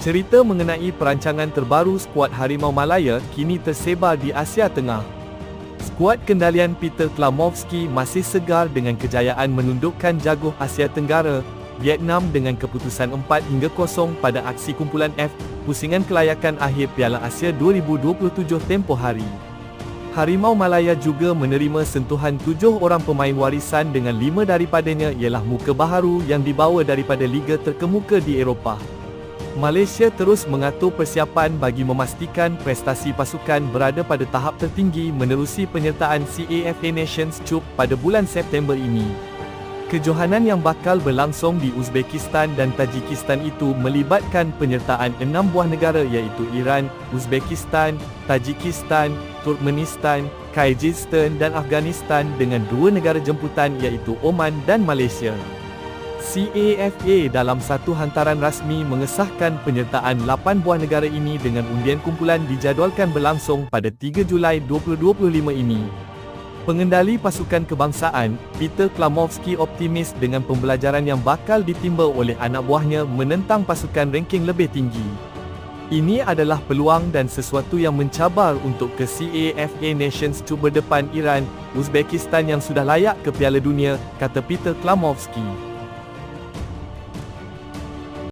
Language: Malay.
Cerita mengenai perancangan terbaru skuad Harimau Malaya kini tersebar di Asia Tengah. Skuad kendalian Peter Klamovski masih segar dengan kejayaan menundukkan jaguh Asia Tenggara, Vietnam dengan keputusan 4 hingga 0 pada aksi kumpulan F, pusingan kelayakan akhir Piala Asia 2027 tempoh hari. Harimau Malaya juga menerima sentuhan tujuh orang pemain warisan dengan lima daripadanya ialah muka baharu yang dibawa daripada liga terkemuka di Eropah. Malaysia terus mengatur persiapan bagi memastikan prestasi pasukan berada pada tahap tertinggi menerusi penyertaan CAFA Nations Cup pada bulan September ini. Kejohanan yang bakal berlangsung di Uzbekistan dan Tajikistan itu melibatkan penyertaan enam buah negara iaitu Iran, Uzbekistan, Tajikistan, Turkmenistan, Kyrgyzstan dan Afghanistan dengan dua negara jemputan iaitu Oman dan Malaysia. CAFA dalam satu hantaran rasmi mengesahkan penyertaan 8 buah negara ini dengan undian kumpulan dijadualkan berlangsung pada 3 Julai 2025 ini. Pengendali pasukan kebangsaan, Peter Klamovski optimis dengan pembelajaran yang bakal ditimba oleh anak buahnya menentang pasukan ranking lebih tinggi. Ini adalah peluang dan sesuatu yang mencabar untuk ke CAFA Nations Tour berdepan Iran, Uzbekistan yang sudah layak ke Piala Dunia, kata Peter Klamovski.